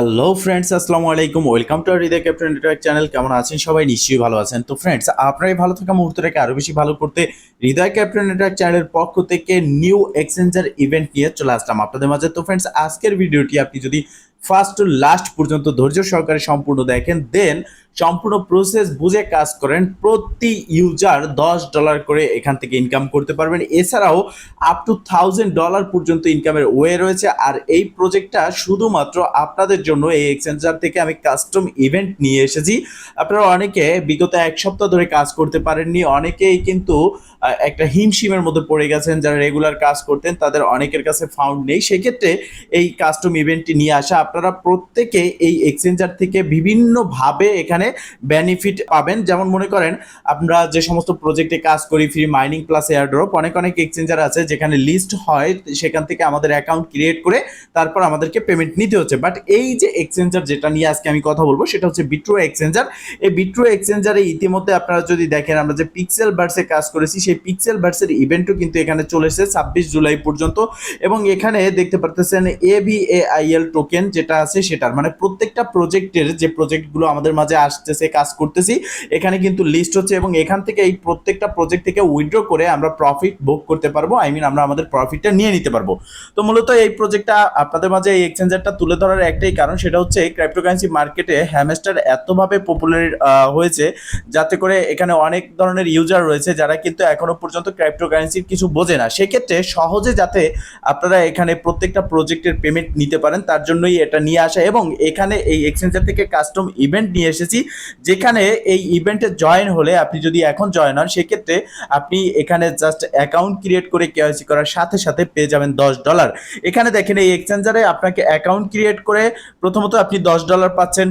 Hello friends আসসালামু আলাইকুম। Welcome to Hridoy captain network channel কেমন আছেন সবাই? নিশ্চয়ই ভালো আছেন। তো ফ্রেন্ডস আপনারাই ভালো থাকা মুহূর্তটাকে আরও বেশি ভালো করতে হৃদয় ক্যাপ্টেন নেটওয়ার্ক চ্যানেলের পক্ষ থেকে নিউ এক্সচেঞ্জার ইভেন্ট নিয়ে চলে আসলাম আপনাদের মাঝে। তো ফ্রেন্ডস আজকের ভিডিওটি আপনি যদি ফার্স্ট টু লাস্ট পর্যন্ত ধৈর্য সহকারে সম্পূর্ণ দেখেন দেন সম্পূর্ণ প্রসেস বুঝে কাজ করেন প্রতি ইউজার দশ ডলার করে এখান থেকে ইনকাম করতে পারবেন। এছাড়াও আপ টু থাউজেন্ড ডলার পর্যন্ত ইনকামের ওয়ে রয়েছে। আর এই প্রজেক্টটা শুধুমাত্র আপনাদের জন্য এই এক্সচেঞ্জার থেকে আমি কাস্টম ইভেন্ট নিয়ে এসেছি। আপনারা অনেকে বিগত এক সপ্তাহ ধরে কাজ করতে পারেননি। অনেকেই কিন্তু একটা হিমশিমের মধ্যে পড়ে গেছেন। যারা রেগুলার কাজ করতেন, তাদের অনেকের কাছে ফাউন্ড নেই। সেক্ষেত্রে এই কাস্টম ইভেন্টটি নিয়ে আসা, আপনারা প্রত্যেকে এই এক্সচেঞ্জার থেকে বিভিন্নভাবে এখানে বেনিফিট পাবেন। যেমন মনে করেন, আমরা যে সমস্ত প্রজেক্টে কাজ করি ফ্রি মাইনিং প্লাস এয়ারড্রপ অনেক অনেক এক্সচেঞ্জার আছে যেখানে লিস্ট হয়, সেখান থেকে আমাদের অ্যাকাউন্ট ক্রিয়েট করে তারপর আমাদেরকে পেমেন্ট নিতে হচ্ছে। বাট এই যে এক্সচেঞ্জার যেটা নিয়ে আজকে আমি কথা বলব, সেটা হচ্ছে বিট্রো এক্সচেঞ্জার এই বিট্রো এক্সচেঞ্জারে ইতিমধ্যে আপনারা যদি দেখেন, আমরা যে পিক্সেল বার্সে কাজ করেছি, সেই পিক্সেল বার্সের ইভেন্টও কিন্তু এখানে চলে এসেছে ছাব্বিশ জুলাই পর্যন্ত। এবং এখানে দেখতে পারতেছেন A V A I L token যেটা আছে সেটার। মানে প্রত্যেকটা প্রজেক্টের যে প্রজেক্টগুলো আমাদের মাঝে আসতেছে, কাজ করতেছি। এখানে কিন্তু লিস্ট হচ্ছে এবং এখান থেকে এই প্রত্যেকটা প্রজেক্ট থেকে উইথড্র করে আমরা প্রফিট ভোগ করতে পারব। আই মিন আমরা আমাদের প্রফিটটা নিয়ে নিতে পারব। তো মূলত এই প্রজেক্টটা আপনাদের মাঝে এই এক্সচেঞ্জারটা তুলে ধরার একটাই কারণ, সেটা হচ্ছে ক্রিপ্টোকারেন্সি মার্কেটে হ্যামস্টার এতভাবে পপুলার হয়েছে যাতে করে এখানে অনেক ধরনের ইউজার রয়েছে যারা কিন্তু এখনও পর্যন্ত ক্রিপ্টোকারেন্সির কিছু বোঝে না। সেক্ষেত্রে সহজে যাতে আপনারা এখানে প্রত্যেকটা প্রজেক্টের পেমেন্ট নিতে পারেন, তার জন্যই এটা নিয়ে আসা এবং এখানে এই এক্সচেঞ্জার থেকে কাস্টম ইভেন্ট নিয়ে এসেছি। যেখানে এই ইভেন্টে জয়েন হলে আপনি যদি এখন জয়েন হন, সেক্ষেত্রে আপনি এখানে জাস্ট অ্যাকাউন্ট ক্রিয়েট করে কেওয়াইসি করার সাথে সাথে পেয়ে যাবেন দশ ডলার এখানে দেখেন এই এক্সচেঞ্জারে আপনাকে অ্যাকাউন্ট ক্রিয়েট করে প্রথমত আপনি দশ ডলার পাচ্ছেন।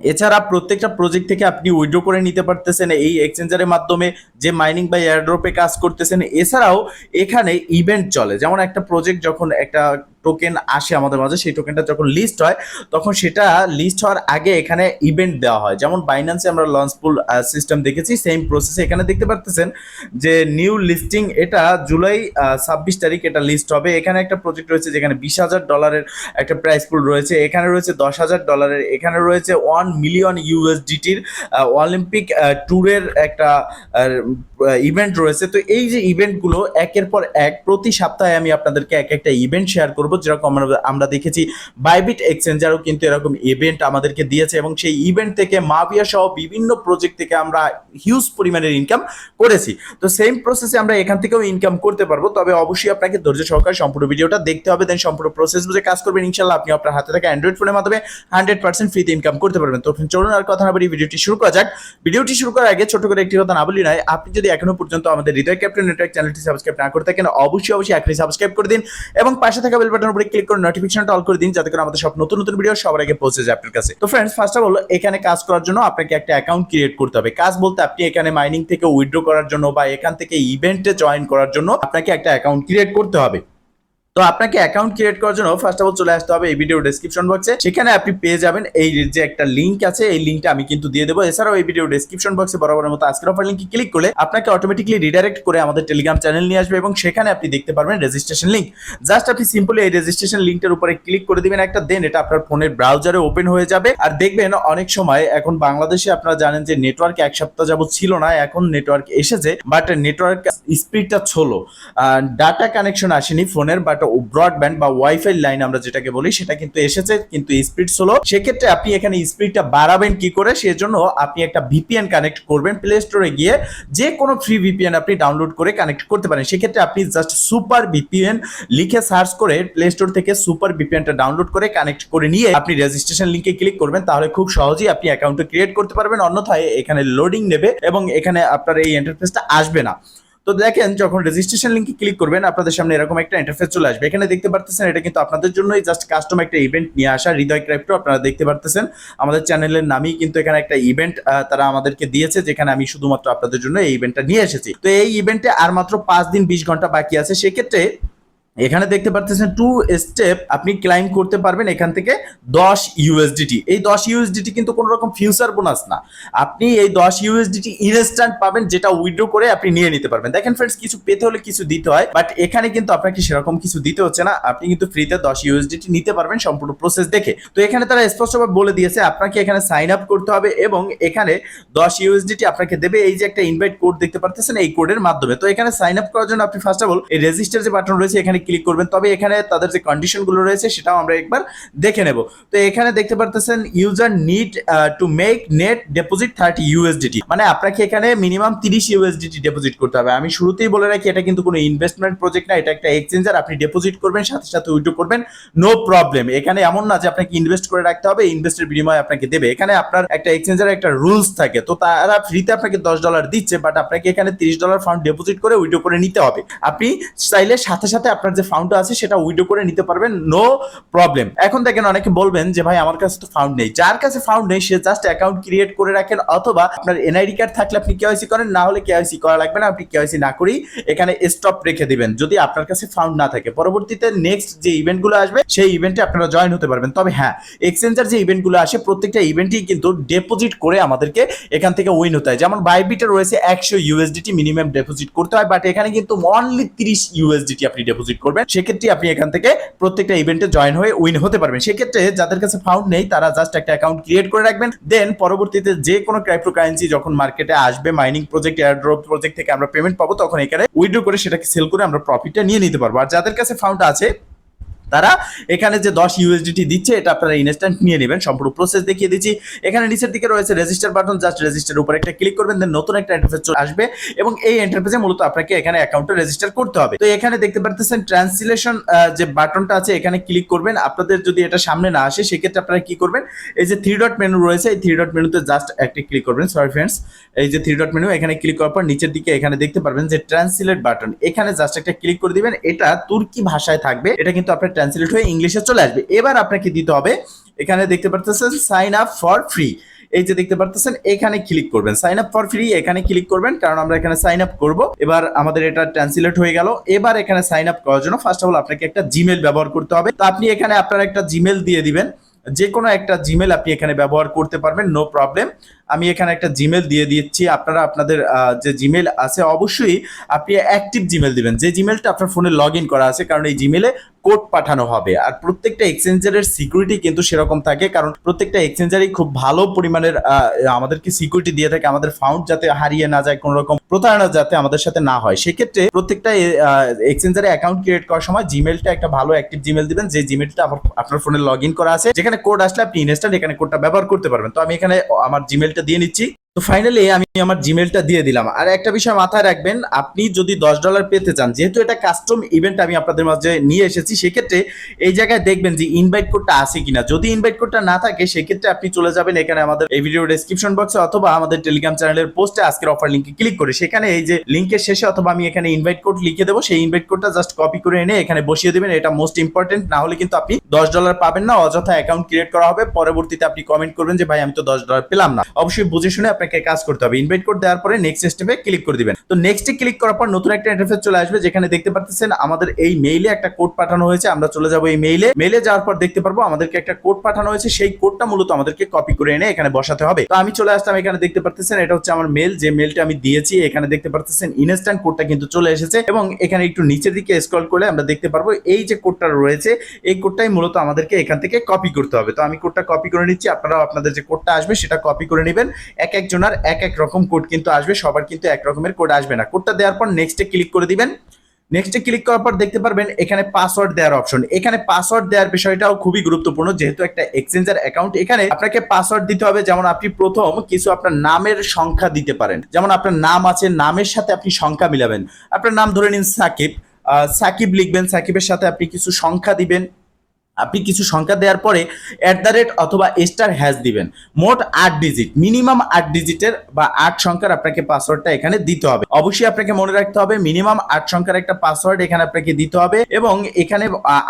এছাড়া প্রত্যেকটা প্রজেক্ট থেকে আপনি উইড্রো করে নিতে পারতেছেন এই এক্সচেঞ্জারের মাধ্যমে। যে মাইনিং বা এয়ারড্রপে কাজ করতেছেন, এছাড়াও এখানে ইভেন্ট চলে। যেমন একটা প্রজেক্ট যখন একটা টোকেন আসে আমাদের মাঝে, সেই টোকেনটা যখন লিস্ট হয়, তখন সেটা লিস্ট হওয়ার আগে এখানে ইভেন্ট দেওয়া হয়। যেমন বাইন্যান্সে আমরা লঞ্চ পুল সিস্টেম দেখেছি সেম প্রসেসে এখানে দেখতে পারতেছেন যে নিউ লিস্টিং এটা জুলাই ছাব্বিশ তারিখ এটা লিস্ট হবে। এখানে একটা প্রজেক্ট রয়েছে যেখানে বিশ হাজার ডলারের একটা প্রাইস পুল রয়েছে। এখানে রয়েছে দশ হাজার ডলারের এখানে রয়েছে ওয়ান মিলিয়ন ইউএসডিটির অলিম্পিক ট্যুরের একটা ইভেন্ট রয়েছে। তো এই যে ইভেন্টগুলো একের পর এক প্রতি সপ্তাহে আমি আপনাদেরকে এক একটা ইভেন্ট শেয়ার করব। যেরকম আমরা দেখেছি বাইবিট এক্সচেঞ্জারও কিন্তু এরকম ইভেন্ট আমাদেরকে দিয়েছে এবং সেই ইভেন্ট থেকে মাভিয়া সহ বিভিন্ন প্রজেক্ট থেকে আমরা হিউজ পরিমাণের ইনকাম করেছি। তো সেম প্রসেসে আমরা এখান থেকেও ইনকাম করতে পারব, তবে অবশ্যই আপনাকে ধৈর্য সহকারে সম্পূর্ণ ভিডিওটা দেখতে হবে দেন সম্পূর্ণ প্রসেস বুঝে কাজ করবেন। ইনশাল্লাহ আপনি আপনার হাতে থাকা অ্যান্ড্রয়েড ফোনের মাধ্যমে হান্ড্রেড পার্সেন্ট ফ্রিতে ইনকাম করতে পারবেন। তো চলুন আর কথা না বলি ভিডিওটি শুরু করা যাক। ভিডিওটি শুরু করার আগে ছোট করে একটি কথা না বলি নয় আপনি যদি এখনও পর্যন্ত আমাদের হৃদয় ক্যাপ্টেন নেটওয়ার্ক চ্যানেলটি সাবস্ক্রাইব না করে থাকেন, অবশ্যই অবশ্যই এখনই সাবস্ক্রাইব করে দিন এবং পাশে থাকা বেল বাটনের উপরে ক্লিক করে নোটিফিকেশনটা অল করে দিন, যাতে করে আমাদের সব নতুন নতুন ভিডিও সবার আগে পৌঁছে যায় আপনার কাছে। তো ফ্রেন্ডস ফার্স্ট অফ অল এখানে কাজ করার জন্য আপনাকে একটা অ্যাকাউন্ট ক্রিয়েট করতে হবে। কাজ বলতে আপনি এখানে মাইনিং থেকে উইথড্র করার জন্য বা এখান থেকে ইভেন্টে জয়েন করার জন্য আপনাকে একটা অ্যাকাউন্ট ক্রিয়েট করতে হবে। তো আপনাকে অ্যাকাউন্ট ক্রিয়েট করার জন্য ফার্স্ট অফ অল চলে আসতে হবে এই ভিডিও ডেসক্রিপশন বক্সে সেখানে আপনি পেয়ে যাবেন এই যে একটা লিঙ্ক আছে, এই লিঙ্কটা আমি কিন্তু দিয়ে দেবো। এছাড়াও এই ভিডিও ডেসক্রিপশন বক্সে বরাবরের মতো আজকের অফার লিঙ্কে ক্লিক করলে আপনাকে অটোমেটিকলি রিডাইরেক্ট করে আমাদের টেলিগ্রাম চ্যানেল নিয়ে আসবে এবং সেখানে আপনি দেখতে পারবেন রেজিস্ট্রেশন লিঙ্ক জাস্ট আপনি সিম্পলি এই রেজিস্ট্রেশন লিঙ্কটার উপরে ক্লিক করে দিবেন একটা দেন এটা আপনার ফোনের ব্রাউজারে ওপেন হয়ে যাবে। আর দেখবেন অনেক সময় এখন বাংলাদেশে আপনারা জানেন যে নেটওয়ার্ক এক সপ্তাহ যাবত ছিল না, এখন নেটওয়ার্ক এসেছে বাট নেটওয়ার্ক স্পিডটা ছোলো ডাটা কানেকশন আসেনি ফোনের বাট ব্রডব্যান্ড বা ওয়াইফাই লাইন আমরা যেটাকে বলি, সেটা কিন্তু এসেছে, কিন্তু স্পিড স্লো সেক্ষেত্রে আপনি এখানে স্পিডটা বাড়াবেন কি করে? সেজন্য আপনি একটা ভিপিএন কানেক্ট করবেন প্লে স্টোরে গিয়ে। যে কোনো ফ্রি ভিপিএন আপনি ডাউনলোড করে কানেক্ট করতে পারেন। সেক্ষেত্রে আপনি জাস্ট সুপার ভিপিএন লিখে সার্চ করে প্লে স্টোর থেকে সুপার ভিপিএনটা ডাউনলোড করে কানেক্ট করে নিয়ে আপনি রেজিস্ট্রেশন লিঙ্কে ক্লিক করবেন। তাহলে খুব সহজেই আপনি অ্যাকাউন্টে ক্রিয়েট করতে পারবেন। অন্যথায় এখানে লোডিং নেবে এবং এখানে আপনার এই ইন্টারফেসটা আসবে না। তো দেখেন, যখন রেজিস্ট্রেশন লিঙ্কে ক্লিক করবেন, আপনাদের সামনে এরকম একটা ইন্টারফেস চলে আসবে। এখানে দেখতে পারতেছেন, এটা কিন্তু আপনাদের জন্যই জাস্ট কাস্টম একটা ইভেন্ট নিয়ে আসা, হৃদয় ক্রাইপ্টো আপনারা দেখতে পারতেছেন। আমাদের চ্যানেলের নামই কিন্তু এখানে একটা ইভেন্ট তারা আমাদেরকে দিয়েছে, যেখানে আমি শুধুমাত্র আপনাদের জন্য এই ইভেন্টটা নিয়ে এসেছি। তো এই ইভেন্টে আর মাত্র পাঁচ দিন, বিশ ঘণ্টা বাকি আছে। সেক্ষেত্রে এখানে দেখতে পাচ্ছেন টু স্টেপ আপনি ক্লাইম করতে পারবেন এখান থেকে দশ ইউএসডিটি এই দশ ইউএসডিটি কিন্তু কোনো রকম ফিউচার বোনাস না। আপনি এই দশ ইউএসডিটি ইনস্ট্যান্ট পাবেন, যেটা উইড্রো করে আপনি নিয়ে নিতে পারবেন। দেখেন ফ্রেন্ডস কিছু পেতে হলে কিছু দিতে হয় বাট এখানে কিন্তু আপনাকে সেরকম কিছু দিতে হচ্ছে না। আপনি কিন্তু ফ্রিতে দশ ইউএসডিটি নিতে পারবেন সম্পূর্ণ প্রসেস দেখে। তো এখানে তারা স্পষ্টভাবে বলে দিয়েছে, আপনাকে এখানে সাইন আপ করতে হবে এবং এখানে দশ ইউএসডিটি আপনাকে দেবে। এই যে একটা ইনভাইট কোড দেখতে পারতেছেন, এই কোডের মাধ্যমে। তো এখানে সাইন আপ করার জন্য আপনি ফার্স্ট অফ অল এই রেজিস্টার যে বাটন রয়েছে, এখানে ক্লিক করবেন, তবে এখানে তাদের যে কন্ডিশনগুলো রয়েছে সেটাও আমরা একবার দেখে নেব। তো এখানে দেখতে পারতেছেন user need to make net deposit thirty USDT মানে আপনাকে এখানে মিনিমাম তিরিশ ইউএসডিটি ডিপোজিট করতে হবে। আমি শুরুতেই বলে রাখি, এটা কিন্তু কোনো ইনভেস্টমেন্ট প্রজেক্ট না, এটা একটা এক্সচেঞ্জার আপনি ডিপোজিট করবেন, সাথে সাথে উইথড্র করবেন নো প্রবলেম এখানে এমন না যে আপনাকে ইনভেস্ট করে রাখতে হবে ইনভেস্টের বিনিময়ে আপনাকে দেবে। এখানে আপনার একটা এক্সচেঞ্জার একটা রুলস থাকে, তো তারা ফ্রিতে আপনাকে দশ ডলার দিচ্ছে বাট আপনাকে এখানে তিরিশ ডলার ফান্ড ডিপোজিট করে উইথড্র করে নিতে হবে। আপনি চাইলে সাথে সাথে আপনার যে ফান্ডটা আছে সেটা উইডো করে নিতে পারবেন নো প্রবলেম এখন দেখেন অনেকে বলবেন যে, ভাই, আমার কাছে তো ফাউন্ড নেই। যার কাছে ফাউন্ড নেই, সে জাস্ট অ্যাকাউন্ট ক্রিয়েট করে রাখেন, অথবা আপনার এনআইডি কার্ড থাকলে আপনি কেওয়াইসি করেন, না হলে কেওয়াইসি করা লাগবে না, আপনি কেওয়াইসি না করেই এখানে স্টপ রেখে দিবেন, যদি আপনার কাছে ফাউন্ড না থাকে। পরবর্তীতে নেক্সট যে ইভেন্টগুলো আসবে, সেই ইভেন্টে আপনারা জয়েন হতে পারবেন। তবে হ্যাঁ এক্সচেঞ্জার যে ইভেন্টগুলো আসে, প্রত্যেকটা ইভেন্টই কিন্তু ডিপোজিট করে আমাদেরকে এখান থেকে উইন হতে হয়। যেমন বাইবিটে রয়েছে একশো ইউএসডিটি মিনিমাম ডিপোজিট করতে হয় বাট এখানে কিন্তু অনলি তিরিশ ইউএসডিটি আপনি ডিপোজিট করবেন, সেক্ষেত্রে আপনি এখান থেকে প্রত্যেকটা ইভেন্টে জয়েন হয়ে উইন হতে পারবেন। সেক্ষেত্রে যাদের কাছে ফাউন্ড নেই, তারা জাস্ট একটা অ্যাকাউন্ট ক্রিয়েট করে রাখবেন। দেন পরবর্তীতে যে কোনো ক্রাইপ্টোকারেন্সি যখন মার্কেটে আসবে মাইনিং প্রজেক্ট এয়ারড্রপ প্রজেক্ট থেকে আমরা পেমেন্ট পাবো, তখন এখানে উইড্রো করে সেটাকে সেল করে আমরা প্রফিটটা নিয়ে নিতে পারব। আর যাদের কাছে ফাউন্ড আছে তারা এখানে যে দশ ইউএসডিটি দিচ্ছে, এটা আপনারা ইনস্ট্যান্ট নিয়ে নেবেন। সম্পূর্ণ প্রসেস দেখিয়ে দিচ্ছি। এখানে নিচের দিকে রয়েছে রেজিস্টার বাটন জাস্ট রেজিস্টার উপর একটা ক্লিক করবেন দেন নতুন একটা ইন্টারফেস আসবে এবং এই ইন্টারফেসে মূলত আপনাকে এখানে অ্যাকাউন্টটা রেজিস্টার করতে হবে। তো এখানে দেখতে পারতেছেন ট্রান্সলেশন যে বাটনটা আছে, এখানে ক্লিক করবেন। আপনাদের যদি এটা সামনে না আসে, সেক্ষেত্রে আপনারা কি করবেন? এই যে থ্রি ডট মেনু রয়েছে, এই থ্রি ডট মেনুতে জাস্ট একটা ক্লিক করবেন। সরি ফ্রেন্ডস এই যে থ্রি ডট মেনু এখানে ক্লিক করার পর নিচের দিকে এখানে দেখতে পারবেন যে ট্রান্সলেট বাটন এখানে জাস্ট একটা ক্লিক করে দিবেন। এটা তুর্কি ভাষায় থাকবে। এটা কিন্তু আপনার ট্রান্সলেট হয়ে ইংলিশে চলে আসবে। এবার আপনাকে দিতে হবে, এখানে দেখতে পারতেছেন সাইন আপ ফর ফ্রি এই যে দেখতে পারতেছেন, এখানে ক্লিক করবেন। সাইন আপ ফর ফ্রি এখানে ক্লিক করবেন, কারণ আমরা এখানে সাইন আপ করব। এবার আমাদের এটা ট্রান্সলেট হয়ে গেল। এবার এখানে সাইন আপ করার জন্য ফার্স্ট অফ অল আপনাকে একটা জিমেল ব্যবহার করতে হবে। তো আপনি এখানে আপনার একটা জিমেল দিয়ে দিবেন। যে কোনো একটা জিমেল আপনি এখানে ব্যবহার করতে পারবেন নো প্রবলেম আমি এখানে একটা জিমেল দিয়ে দিচ্ছি। আপনারা আপনাদের যে জিমেল আছে, অবশ্যই আপনি অ্যাক্টিভ জিমেল দিবেন। যে জিমেলটা আপনার ফোনে লগ ইন করা আছে, কারণ এই জিমেলে কোড পাঠানো হবে। আর প্রত্যেকটা এক্সচেঞ্জারের সিকিউরিটি কিন্তু সেরকম থাকে, কারণ প্রত্যেকটা এক্সচেঞ্জারই খুব ভালো পরিমাণের আমাদেরকে সিকিউরিটি দিয়ে থাকে, আমাদের ফাউন্ড যাতে হারিয়ে না যায় কোনো রকম প্রতারণা যাতে আমাদের সাথে না হয়। সেক্ষেত্রে প্রত্যেকটা এক্সচেঞ্জারে অ্যাকাউন্ট ক্রিয়েট করার সময় জিমেলটা একটা ভালো অ্যাক্টিভ জিমেল দিবেন। যে জিমেলটা আপনার ফোনে লগ ইন করা আছে, যেখানে কোড আসলে আপনি ইনস্ট্যান্ট এখানে কোডটা ব্যবহার করতে পারবেন। তো আমি এখানে আমার জিমেলটা দিয়ে নিচ্ছি তো ফাইনালি আমি আমার জিমেলটা দিয়ে দিলাম। আর একটা বিষয় মাথায় রাখবেন, আপনি যদি দশ ডলার পেতে চান, যেহেতু এটা কাস্টম ইভেন্ট আমি আপনাদের মাঝে নিয়ে এসেছি, সেক্ষেত্রে এই জায়গায় দেখবেন যে ইনভাইট কোডটা আছে কিনা। যদি ইনভাইট কোডটা না থাকে, সেক্ষেত্রে আপনি চলে যাবেন এখানে আমাদের এই ভিডিও ডেসক্রিপশন বক্সে অথবা আমাদের টেলিগ্রাম চ্যানেলের পোস্টে আজকের অফার লিঙ্কে ক্লিক করে। সেখানে এই যে লিঙ্কের শেষে অথবা আমি এখানে ইনভাইট কোড লিখে দেবো, সেই ইনভাইট কোডটা জাস্ট কপি করে এনে এখানে বসিয়ে দেবেন। এটা মোস্ট ইম্পর্টেন্ট না হলে কিন্তু আপনি দশ ডলার পাবেন না, অযথা অ্যাকাউন্ট ক্রিয়েট করা হবে। পরবর্তীতে আপনি কমেন্ট করবেন যে, ভাই, আমি তো দশ ডলার পেলাম না। অবশ্যই বুঝে শুনে আপনাকে কাজ করতে হবে। ইনভাইট কোড দেওয়ার পরে নেক্সট স্টেপে ক্লিক করে দিবেন। তো নেক্সটে ক্লিক করার পর নতুন একটা ইন্টারফেস চলে আসবে, যেখানে দেখতে পাচ্ছেন আমাদের এই মেইলে একটা কোড পাঠানো হয়েছে। আমরা চলে যাব এই মেইলে মেইলে যাওয়ার পর দেখতে পারব আমাদেরকে একটা কোড পাঠানো হয়েছে। সেই কোডটা মূলত আমাদেরকে কপি করে এনে এখানে বসাতে হবে। তো আমি চলে আসলাম এখানে দেখতে পাচ্ছেন এটা হচ্ছে আমার মেল যে মেলটা আমি দিয়েছি, এখানে দেখতে পাচ্ছেন ইনস্ট্যান্ট কোডটা কিন্তু চলে এসেছে। এবং এখানে একটু নিচের দিকে স্ক্রল করলে আমরা দেখতে পারব এই যে কোডটা রয়েছে, এই কোডটাই মূলত আমাদেরকে এখান থেকে কপি করতে হবে। তো আমি কোডটা কপি করে নিচ্ছি। আপনারাও আপনাদের যে কোডটা আসবে, সেটা কপি করে নেবেন। এক এক একজনের এক এক রকম কোড কিন্তু আসবে, সবার কিন্তু এক রকমের কোড আসবে না। কোডটা দেওয়ার পর নেক্সটে ক্লিক করে দিবেন। নেক্সটে ক্লিক করার পর দেখতে পারবেন এখানে পাসওয়ার্ড দেওয়ার অপশন এখানে পাসওয়ার্ড দেওয়ার বিষয়টাও খুবই গুরুত্বপূর্ণ, যেহেতু একটা এক্সচেঞ্জার অ্যাকাউন্ট এখানে আপনাকে পাসওয়ার্ড দিতে হবে, যেমন আপনি প্রথম কিছু আপনার নামের সংখ্যা দিতে পারেন। যেমন আপনার নাম আছে, নামের সাথে আপনি সংখ্যা মিলাবেন। আপনার নাম ধরে নিন সাকিব। সাকিব লিখবেন, সাকিবের সাথে আপনি কিছু সংখ্যা দিবেন। আপনি কিছু সংখ্যা দেওয়ার পরে অ্যাট দ্য রেট অথবা স্টার হ্যাশ দিবেন। মোট আট ডিজিট মিনিমাম আট ডিজিটের বা আট সংখ্যার আপনাকে পাসওয়ার্ডটা এখানে দিতে হবে। অবশ্যই আপনাকে মনে রাখতে হবে মিনিমাম আট সংখ্যার একটা পাসওয়ার্ড এখানে আপনাকে দিতে হবে এবং এখানে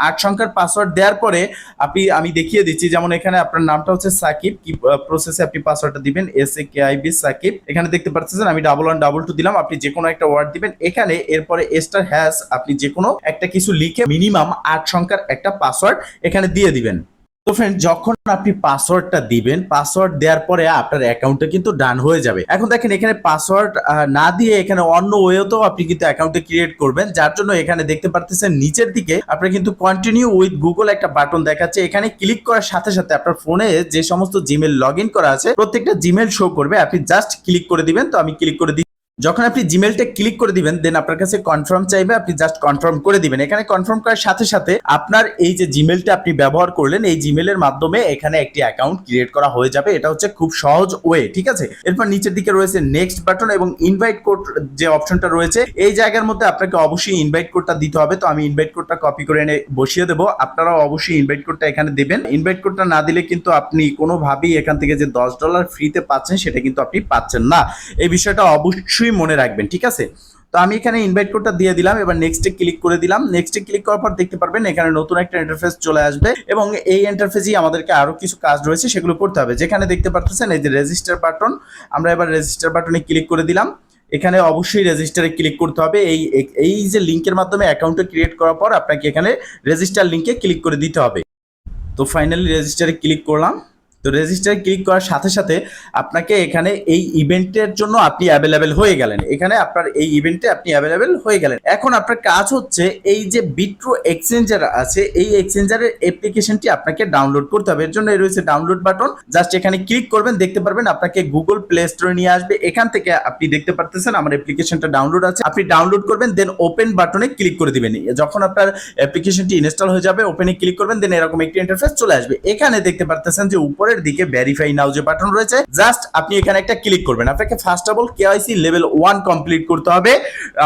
আট সংখ্যার পাসওয়ার্ড দেওয়ার পরে আপনি, আমি দেখিয়ে দিচ্ছি, যেমন এখানে আপনার নামটা হচ্ছে সাকিব, কি প্রসেসে আপনি পাসওয়ার্ডটা দিবেন S A K I B Sakib. এখানে দেখতে পাচ্ছেন আমি ডাবল ওয়ান ডাবল টু দিলাম, আপনি যে কোনো একটা ওয়ার্ড দিবেন, এখানে এরপরে স্টার হ্যাশ আপনি যে কোনো একটা কিছু লিখে মিনিমাম আট সংখ্যার একটা পাসওয়ার্ড এখানে দিয়ে দিবেন। তো ফ্রেন্ড যখন আপনি পাসওয়ার্ডটা দিবেন পাসওয়ার্ড দেওয়ার পরে আপনার অ্যাকাউন্টটা কিন্তু ডান হয়ে যাবে। এখন দেখেন, এখানে পাসওয়ার্ড না দিয়ে এখানে অন্য ওয়েতেও আপনি কিন্তু অ্যাকাউন্টে ক্রিয়েট করবেন, যার জন্য এখানে দেখতে পারতেছেন নিচের দিকে আপনার কিন্তু কন্টিনিউ উইথ গুগল একটা বাটন দেখাচ্ছে। এখানে ক্লিক করার সাথে সাথে আপনার ফোনে যে সমস্ত জিমেল লগ করা আছে, প্রত্যেকটা জিমেল শো করবে। আপনি জাস্ট ক্লিক করে দিবেন। তো আমি ক্লিক করে দিই যখন আপনি জিমেলটা ক্লিক করে দিবেন দেন আপনার কাছে কনফার্ম চাইবে, আপনি জাস্ট কনফার্ম করে দিবেন। এখানে কনফার্ম করার সাথে সাথে আপনার এই যে জিমেলটা আপনি ব্যবহার করলেন, এই জিমেলের মাধ্যমে এখানে একটি অ্যাকাউন্ট ক্রিয়েট করা হয়ে যাবে। এটা হচ্ছে খুব সহজ ওয়ে ঠিক আছে? এরপর নিচের দিকে রয়েছে নেক্সট বাটন এবং ইনভাইট কোড যে অপশনটা রয়েছে, এই জায়গার মধ্যে আপনাকে অবশ্যই ইনভাইট কোডটা দিতে হবে। তো আমি ইনভাইট কোডটা কপি করে এনে বসিয়ে দেবো। আপনারাও অবশ্যই ইনভাইট কোডটা এখানে দেবেন। ইনভাইট কোডটা না দিলে কিন্তু আপনি কোনোভাবেই এখান থেকে যে দশ ডলার ফ্রিতে পাচ্ছেন, সেটা কিন্তু আপনি পাচ্ছেন না। এই বিষয়টা অবশ্যই মনে রাখবেন, ঠিক আছে? তো আমি এখানে ইনভাইট কোডটা দিয়ে দিলাম, এবার নেক্সটে ক্লিক করে দিলাম। নেক্সটে ক্লিক করার পর দেখতে পারবেন, এখানে নতুন একটা ইন্টারফেস চলে আসবে এবং এই ইন্টারফেসেই আমাদেরকে আরও কিছু কাজ রয়েছে, সেগুলো করতে হবে। যেখানে দেখতে পারতেছেন, এই যে রেজিস্টার বাটন আমরা এবার রেজিস্টার বাটনে ক্লিক করে দিলাম। এখানে অবশ্যই রেজিস্টারে ক্লিক করতে হবে। এই এই যে লিংকের মাধ্যমে অ্যাকাউন্টটা ক্রিয়েট করার পর আপনাকে এখানে রেজিস্টার লিংকে ক্লিক করে দিতে হবে। তো ফাইনালি রেজিস্টারে ক্লিক করলাম। তো রেজিস্টার ক্লিক করার সাথে সাথে আপনাকে এখানে এই ইভেন্টের জন্য আপনি অ্যাভেলেবেল হয়ে গেলেন। এখানে আপনার এই ইভেন্টে আপনি অ্যাভেলেবেল হয়ে গেলেন। এখন আপনার কাজ হচ্ছে এই যে বিট্রো এক্সচেঞ্জার আছে, এই এক্সচেঞ্জারের অ্যাপ্লিকেশনটি আপনাকে ডাউনলোড করতে হবে। এর জন্য রয়েছে ডাউনলোড বাটন জাস্ট এখানে ক্লিক করবেন, দেখতে পারবেন আপনাকে গুগল প্লে স্টোরে নিয়ে আসবে। এখান থেকে আপনি দেখতে পারতেছেন আমার অ্যাপ্লিকেশনটা ডাউনলোড আছে। আপনি ডাউনলোড করবেন দেন ওপেন বাটনে ক্লিক করে দিবেন। যখন আপনার অ্যাপ্লিকেশনটি ইনস্টল হয়ে যাবে ওপেনে ক্লিক করবেন দেন এরকম একটি ইন্টারফেস চলে আসবে। এখানে দেখতে পারতেছেন যে উপরের দিকে ভেরিফাই নাও যে বাটন রয়েছে জাস্ট আপনি এখানে একটা ক্লিক করবেন। আপনাকে first of all KYC level one complete করতে হবে।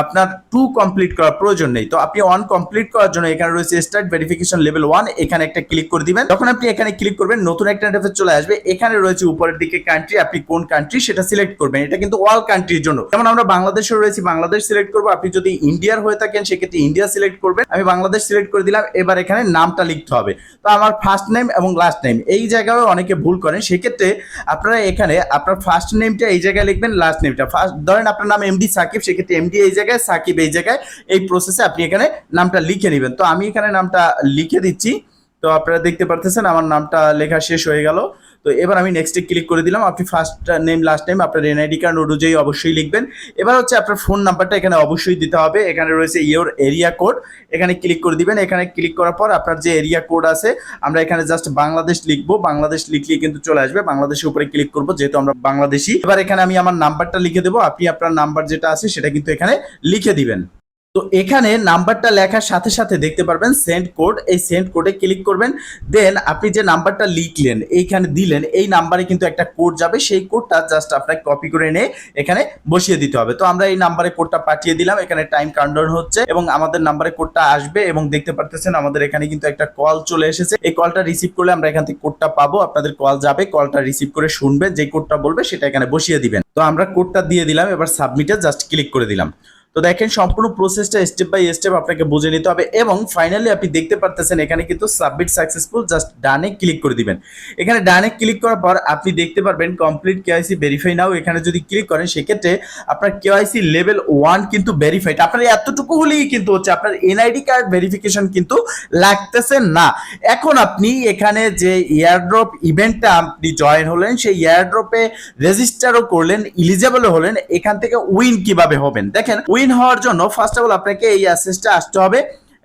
আপনার টু কমপ্লিট করার প্রয়োজন নেই। তো আপনি ওয়ান কমপ্লিট করার জন্য এখানে রয়েছে স্টার্ট ভেরিফিকেশন লেভেল ওয়ান এখানে একটা ক্লিক করে দিবেন। তখন আপনি এখানে ক্লিক করবেন, নতুন একটা ইন্টারফেস চলে আসবে। এখানে রয়েছে উপরের দিকে কান্ট্রি আপনি কোন কান্ট্রি সেটা সিলেক্ট করবেন। এটা কিন্তু অল কান্ট্রির জন্য। যেমন আমরা বাংলাদেশে রয়েছি, বাংলাদেশ সিলেক্ট করব। আপনি যদি ইন্ডিয়ার হয়ে থাকেন, সেক্ষেত্রে ইন্ডিয়া সিলেক্ট করবেন। আমি বাংলাদেশ সিলেক্ট করে দিলাম। এবার এখানে নামটা লিখতে হবে। তো আমার ফার্স্ট নেম এবং লাস্ট নেম এই জায়গায় অনেকে ভুল করেন, সেক্ষেত্রে আপনারা এখানে আপনার ফার্স্ট নেমটা এই জায়গায় লিখবেন লাস্ট নেমটা ফার্স্ট ধরেন আপনার নাম এমডি সাকিব, সেক্ষেত্রে এমডি এই জায়গায়, সাকিব এই জায়গায়, এই প্রসেসে আপনি এখানে নামটা লিখে নেবেন। তো আমি এখানে নামটা লিখে দিচ্ছি। তো আপনারা দেখতে পারতেছেন, আমার নামটা লেখা শেষ হয়ে গেল। তো এবার আমি নেক্সটে ক্লিক করে দিলাম। আপনি ফার্স্ট নেম লাস্ট নেম আপনার এনআইডি কার্ড অনুযায়ী অবশ্যই লিখবেন। এবার হচ্ছে আপনার ফোন নাম্বারটা এখানে অবশ্যই দিতে হবে। এখানে রয়েছে ইয়োর এরিয়া কোড এখানে ক্লিক করে দিবেন। এখানে ক্লিক করার পর আপনার যে এরিয়া কোড আছে, আমরা এখানে জাস্ট বাংলাদেশ লিখব। বাংলাদেশ লিখলেই কিন্তু চলে আসবে। বাংলাদেশের উপরে ক্লিক করব, যেহেতু আমরা বাংলাদেশি। এবার এখানে আমি আমার নাম্বারটা লিখে দেবো। আপনি আপনার নাম্বার যেটা আছে, সেটা কিন্তু এখানে লিখে দিবেন। তো এখানে নাম্বারটা লেখার সাথে সাথে দেখতে পারবেন সেন্ড কোড এই সেন্ড কোডে ক্লিক করবেন দেন আপনি যে নাম্বারটা লিখলেন, এইখানে দিলেন, এই নাম্বারে কিন্তু একটা কোড যাবে, সেই কোডটা জাস্ট আপনাকে কপি করে এনে এখানে বসিয়ে দিতে হবে। তো আমরা এই নাম্বারে কোডটা পাঠিয়ে দিলাম, এখানে টাইম কাউন্টডাউন হচ্ছে এবং আমাদের নাম্বারে কোডটা আসবে এবং দেখতে পারতেছেন আমাদের এখানে কিন্তু একটা কল চলে এসেছে। এই কলটা রিসিভ করলে আমরা এখান থেকে কোডটা পাবো, আপনাদের কল যাবে কলটা রিসিভ করে শুনবেন যে কোডটা বলবে সেটা এখানে বসিয়ে দিবেন। তো আমরা কোডটা দিয়ে দিলাম, এবার সাবমিটে জাস্ট ক্লিক করে দিলাম। তো দেখেন, সম্পূর্ণ প্রসেসটা স্টেপ বাই স্টেপ আপনাকে বুঝে নিতে হবে এবং ফাইনালি আপনি দেখতে পারতেছেন, এখানে কিন্তু সাবমিট সাকসেসফুল জাস্ট ডানে ক্লিক করে দিবেন। এখানে ডানে ক্লিক করার পর আপনি দেখতে পারবেন কমপ্লিট কেওয়াইসি ভেরিফাই নাও এখানে যদি ক্লিক করেন, সেক্ষেত্রে আপনার কেওয়াইসি লেভেল ওয়ান কিন্তু ভেরিফাইড আপনার এতটুকু হলেই কিন্তু হচ্ছে, আপনার এনআইডি কার্ড ভেরিফিকেশন কিন্তু লাগতেছে না। এখন আপনি এখানে যে এয়ারড্রপ ইভেন্টটা আপনি জয়েন হলেন, সেই এয়ারড্রপে রেজিস্টারও করলেন ইলিজেবলও হলেন, এখান থেকে উইন কীভাবে হবেন? দেখেন উইন হওয়ার জন্য ফার্স্ট অফ অল আপনাকে এই অ্যাসেসটা আসতে হবে।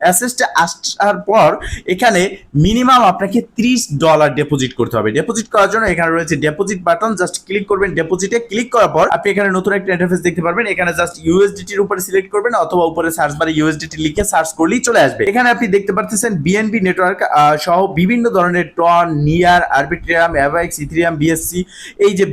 অ্যাসেসটা আসার পর এখানে মিনিমাম আপনাকে ত্রিশ ডলার ডিপোজিট করতে হবে। ডিপোজিট করার জন্য এখানে রয়েছে ডিপোজিট বাটন জাস্ট ক্লিক করবেন ডিপোজিটে ক্লিক করার পর আপনি এখানে নতুন একটা ইন্টারফেস দেখতে পারবেন। এখানে জাস্ট ইউএসডিটির উপরে সিলেক্ট করবেন অথবা উপরে সার্চ বারে ইউএসডিটি লিখে সার্চ করলেই চলে আসবে। এখানে আপনি দেখতে পাচ্ছেন বিএনবি নেটওয়ার্ক সহ বিভিন্ন ধরনের TON NEAR Arbitrum Avax Ethereum BSC এই যে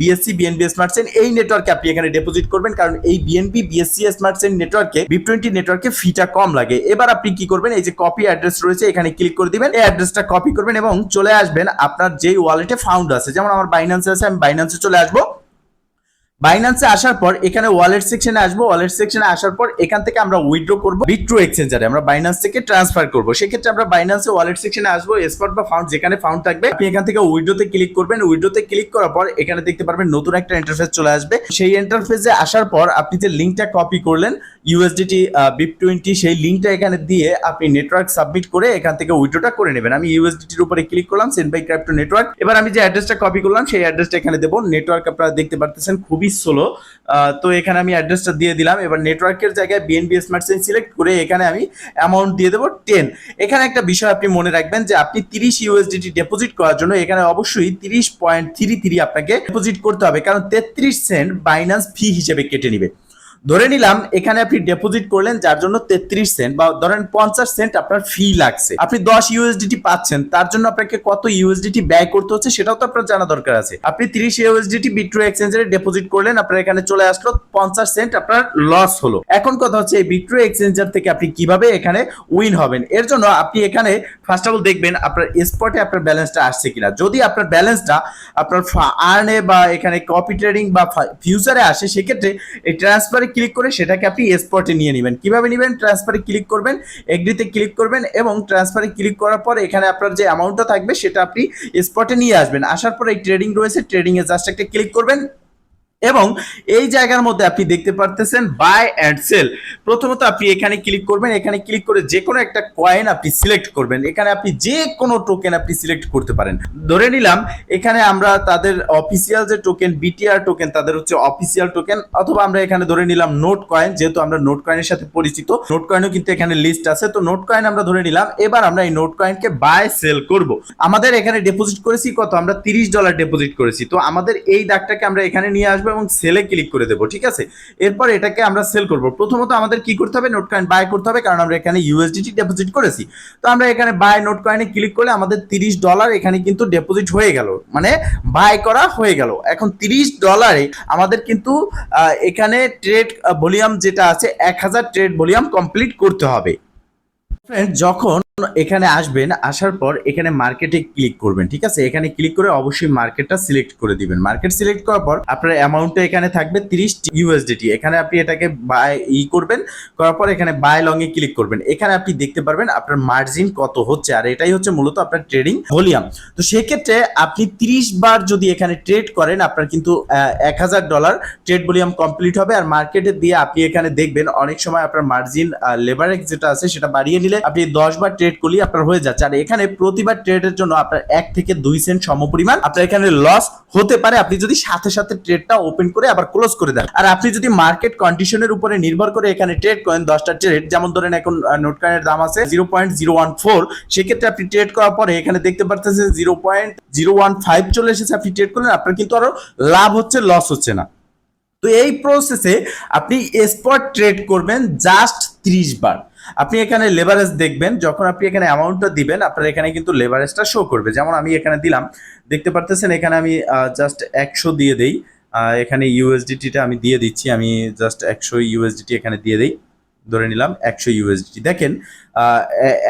বিএসসি বিএনবি স্মার্ট চেন এই নেটওয়ার্কে আপনি এখানে ডিপোজিট করবেন। কারণ এই বিএনবি বিএসসি স্মার্ট চেন নেটওয়ার্কে বি টোয়েন্টি নেটওয়ার্কে ফিটা কম লাগে। এবার আপনি কি করবেন, এই যে কপি অ্যাড্রেস রয়েছে, এখানে ক্লিক করে দিবেন, এই অ্যাড্রেসটা কপি করবেন এবং চলে আসবেন আপনার যেই ওয়ালেটে ফাউন্ড আছে। যেমন আমার বাইন্যান্সে আছে, আমি বাইন্যান্সে চলে আসব। বাইন্যান্সে আসার পর এখানে ওয়ালেট সেকশনে আসব ওয়ালেট সেকশনে আসার পর এখান থেকে আমরা উইথড্র করব বিট্রু এক্সচেঞ্জারে আমরা বাইন্যান্স থেকে ট্রান্সফার করব। সেক্ষেত্রে আমরা বাইন্যান্সে ওয়ালেট সেকশনে আসব স্পট বা ফাউন্ড যেখানে ফাউন্ড থাকবে, আপনি এখান থেকে উইথড্রোতে ক্লিক করবেন। উইথড্রোতে ক্লিক করার পর এখানে দেখতে পারবেন নতুন একটা ইন্টারফেস চলে আসবে। সেই ইন্টারফেসে আসার পর আপনি যে লিঙ্কটা কপি করলেন ইউএসডিটি বিপ টোয়েন্টি সেই লিঙ্কটা এখানে দিয়ে আপনি নেটওয়ার্ক সাবমিট করে এখান থেকে উইথড্রোটা করে নেবেন। আমি ইউএসডিটির উপরে ক্লিক করলাম সেন্ড বাই ক্রিপ্টো নেটওয়ার্ক এবার আমি যে অ্যাড্রেসটা কপি করলাম, সেই অ্যাড্রেসটা এখানে দেবো। নেটওয়ার্ক আপনারা দেখতে পারতেছেন, খুবই স্লো তো এখানে আমি অ্যাড্রেসটা দিয়ে দিলাম। এবার নেটওয়ার্কের জায়গায় বিএনবি স্মার্ট চেইন সিলেক্ট করে এখানে আমি অ্যামাউন্ট দিয়ে দেবো টেন এখানে একটা বিষয় আপনি মনে রাখবেন যে আপনি তিরিশ ইউএসডিটি ডিপোজিট করার জন্য এখানে অবশ্যই তিরিশ পয়েন্ট থ্রি থ্রি আপনাকে ডিপোজিট করতে হবে। কারণ তেত্রিশ সেন্ট বাইন্যান্স ফি হিসেবে কেটে নিবে। ধরে নিলাম, এখানে আপনি ডিপোজিট করলেন, যার জন্য তেত্রিশ সেন্ট বা ধরেন পঞ্চাশ সেন্ট আপনার ফি লাগছে। আপনি দশ ইউএসডিটি পাচ্ছেন, তার জন্য আপনাকে কত ইউএসডিটি ব্যয় করতে হচ্ছে সেটাও তো আপনার জানা দরকার আছে। আপনি তিরিশ ইউএসডিটি বিট্রো এক্সচেঞ্জারে ডিপোজিট করলেন, আপনার এখানে চলে আসলো, পঞ্চাশ সেন্ট আপনার লস হলো। এখন কথা হচ্ছে, এই বিট্রো এক্সচেঞ্জার থেকে আপনি কীভাবে এখানে উইন হবেন? এর জন্য আপনি এখানে ফার্স্ট অফ অল দেখবেন, আপনার স্পটে আপনার ব্যালেন্সটা আসছে কিনা। যদি আপনার ব্যালেন্সটা আপনার আর্নে বা এখানে কপি ট্রেডিং বা ফিউচারে আসে, সেক্ষেত্রে এই ট্রান্সফারে ক্লিক করে সেটাকে আপনি স্পটে নিয়ে নেবেন। কীভাবে নেবেন? ট্রান্সফারে ক্লিক করবেন এগ্রিতে ক্লিক করবেন এবং ট্রান্সফারে ক্লিক করার পর এখানে আপনার যে অ্যামাউন্টটা থাকবে সেটা আপনি স্পটে নিয়ে আসবেন। আসার পর এই ট্রেডিং রয়েছে ট্রেডিংয়ে জাস্ট একটা ক্লিক করবেন। এবং এই জায়গার মধ্যে আপনি দেখতে পারতেছেন বাই অ্যান্ড সেল প্রথমত আপনি এখানে ক্লিক করবেন, এখানে ক্লিক করে যে কোনো একটা কয়েন আপনি সিলেক্ট করবেন। এখানে আপনি যে কোনো টোকেন আপনি সিলেক্ট করতে পারেন। ধরে নিলাম, এখানে আমরা তাদের অফিসিয়াল যে টোকেন বিটিআর টোকেন তাদের হচ্ছে অফিসিয়াল টোকেন অথবা আমরা এখানে ধরে নিলাম নোট কয়েন যেহেতু আমরা নোট কয়েনের সাথে পরিচিত নোট কয়েনও কিন্তু এখানে লিস্ট আছে। তো নোট কয়েন আমরা ধরে নিলাম, এবার আমরা এই নোট কয়েনকে বাই সেল করব। আমাদের এখানে ডিপোজিট করেছি কত? আমরা তিরিশ ডলার ডিপোজিট করেছি। তো আমাদের এই দাগটাকে আমরা এখানে নিয়ে আসব এবং সেলে ক্লিক করে দেবো, ঠিক আছে? এরপর এটাকে আমরা সেল করব। প্রথমত আমাদের কি করতে হবে? নোট কয়েন বাই করতে হবে, কারণ আমরা এখানে ইউএসডিটি ডিপোজিট করেছি। তো আমরা এখানে বাই নোট কয়েনে ক্লিক করলে আমাদের তিরিশ ডলার এখানে কিন্তু ডিপোজিট হয়ে গেল। মানে বাই করা হয়ে গেল। এখন তিরিশ ডলারে আমাদের কিন্তু এখানে ট্রেড ভলিউম যেটা আছে, এক হাজার ট্রেড ভলিউম কমপ্লিট করতে হবে। যখন এখানে আসবেন, আসার পর এখানে মার্কেটে ক্লিক করবেন, ঠিক আছে? এখানে ক্লিক করে অবশ্যই মার্কেটটা সিলেক্ট করে দিবেন। মার্কেট সিলেক্ট করার পর আপনার অ্যামাউন্টটা এখানে থাকবে তিরিশ ইউএসডিটি এখানে আপনি এটাকে বাই ই করবেন, করার পর এখানে বাই লং এ ক্লিক করবেন। এখানে আপনি দেখতে পারবেন আপনার মার্জিন কত হচ্ছে, আর এটাই হচ্ছে মূলত আপনার ট্রেডিং ভলিউম তো সেক্ষেত্রে আপনি তিরিশ বার যদি এখানে ট্রেড করেন, আপনার কিন্তু এক হাজার ডলার ট্রেড ভলিউম কমপ্লিট হবে। আর মার্কেটে দিয়ে আপনি এখানে দেখবেন অনেক সময় আপনার মার্জিন লেবারেজ যেটা আছে সেটা বাড়িয়ে নিলে আপনি দশ বার ট্রেড করলে আপনার হয়ে যাচ্ছে। আর এখানে প্রতিবার ট্রেডের জন্য আপনার এক থেকে দুই সেন্ট সমপরিমাণ আপনার এখানে লস হতে পারে। আপনি যদি সাথে সাথে ট্রেডটা ওপেন করে আবার ক্লোজ করে দেন। আর আপনি যদি মার্কেট কন্ডিশনের উপরে নির্ভর করে এখানে ট্রেড করেন, দশটা ট্রেড যেমন ধরেন এখন নোট কয়েনের দাম আছে zero point zero one four সেক্ষেত্রে আপনি ট্রেড করার পরে এখানে দেখতে পারতেছেন zero point zero one five চলে এসেছে। আপনি ট্রেড করলেন, আপনার কিন্তু আরও লাভ হচ্ছে লস হচ্ছে না। তো এই প্রসেসে আপনি স্পট ট্রেড করবেন জাস্ট ত্রিশ বার। আপনি এখানে লেভারেজ দেখবেন, যখন আপনি এখানে অ্যামাউন্টটা দিবেন, আপনার এখানে কিন্তু লেভারেজটা শো করবে। যেমন আমি এখানে দিলাম, দেখতে পারতেছেন এখানে আমি জাস্ট একশো দিয়ে দেই এখানে ইউএসডিটিটা আমি দিয়ে দিচ্ছি, আমি জাস্ট একশো ইউএসডিটি এখানে দিয়ে দিই। ধরে নিলাম একশো ইউএসডিটি দেখেন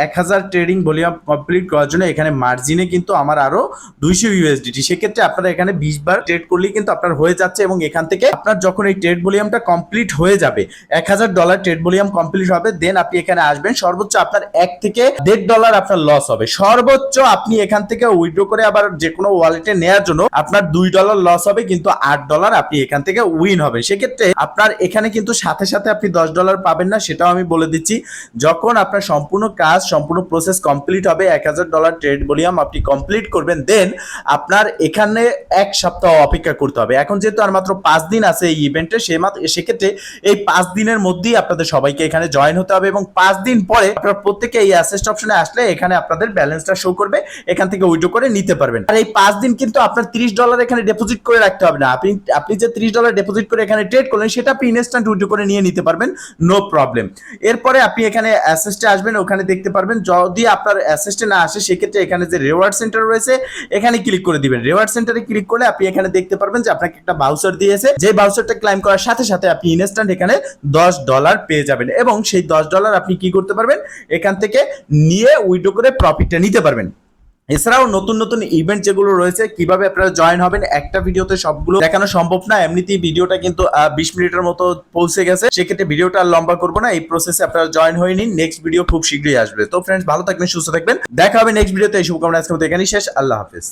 এক হাজার ট্রেডিং ভলিউম কমপ্লিট করার জন্য এখানে মার্জিনে কিন্তু আমার আরও দুইশো ইউএসডিটি সেক্ষেত্রে আপনারা এখানে বিশ বার ট্রেড করলেই কিন্তু আপনার হয়ে যাচ্ছে এবং এখান থেকে আপনার যখন এই ট্রেড ভলিউমটা কমপ্লিট হয়ে যাবে, এক হাজার ডলার ট্রেড ভলিউম কমপ্লিট হবে দেন আপনি এখানে আসবেন, সর্বোচ্চ আপনার এক থেকে দেড় ডলার আপনার লস হবে। সর্বোচ্চ আপনি এখান থেকে উইথড্র করে আবার যে কোনো ওয়ালেটে নেওয়ার জন্য আপনার দুই ডলার লস হবে, কিন্তু আট ডলার আপনি এখান থেকে উইন হবে। সেক্ষেত্রে আপনার এখানে কিন্তু সাথে সাথে আপনি দশ ডলার পাবেন না সেটাও আমি বলে দিচ্ছি, যখন আপনার সম্পূর্ণ কাজ, সম্পূর্ণ প্রসেস কমপ্লিট হবে, এক হাজার ডলার ট্রেড ভলিউম আপনি কমপ্লিট করবেন দেন আপনার এখানে এক সপ্তাহ অপেক্ষা করতে হবে। এখন যেহেতু আর মাত্র পাঁচ দিন আছে এই ইভেন্টে সে মাত্র সেক্ষেত্রে এই পাঁচ দিনের মধ্যেই আপনাদের সবাইকে এখানে জয়েন হতে হবে এবং পাঁচ দিন পরে আপনার প্রত্যেকে এই অ্যাসেস্ট অপশনে আসলে এখানে আপনাদের ব্যালেন্সটা শো করবে, এখান থেকে উইড্রো করে নিতে পারবেন। আর এই পাঁচ দিন কিন্তু আপনার তিরিশ ডলার এখানে ডিপোজিট করে রাখতে হবে না। আপনি আপনি যে তিরিশ ডলার ডিপোজিট করে এখানে ট্রেড করলেন, সেটা আপনি ইনস্ট্যান্ট উইড্রো করে নিয়ে নিতে পারবেন নো প্রবলেম প্রবলেম এরপরে আপনি এখানে অ্যাসেস্টে আসবেন, ওখানে দেখতে পারবেন, যদি আপনার অ্যাসেস্টে না আসে, সেক্ষেত্রে এখানে যে রেওয়ার্ড সেন্টার রয়েছে, এখানে ক্লিক করে দিবেন। রেওয়ার্ড সেন্টারে ক্লিক করলে আপনি এখানে দেখতে পারবেন যে আপনাকে একটা বাউচার দিয়েছে। যে বাউচারটা ক্লাইম করার সাথে সাথে আপনি ইনস্ট্যান্ট এখানে দশ ডলার পেয়ে যাবেন এবং সেই দশ ডলার আপনি কি করতে পারবেন? এখান থেকে নিয়ে উইডো করে প্রফিটটা নিতে পারবেন। এছাড়াও নতুন নতুন ইভেন্ট যেগুলো রয়েছে, কীভাবে আপনারা জয়েন হবেন, একটা ভিডিওতে সবগুলো দেখানো সম্ভব না। এমনিতেই ভিডিওটা কিন্তু বিশ মিনিটের মতো পৌঁছে গেছে। সেক্ষেত্রে ভিডিওটা লম্বা করব না। এই প্রসেসে আপনারা জয়েন হয়ে নিন। নেক্সট ভিডিও খুব শীঘ্রই আসবে। তো ফ্রেন্ডস ভালো থাকবেন, সুস্থ থাকবেন। দেখা হবে নেক্সট ভিডিওতে এই শুভকামনা আজকে এখানেই শেষ। আল্লাহ হাফিজ।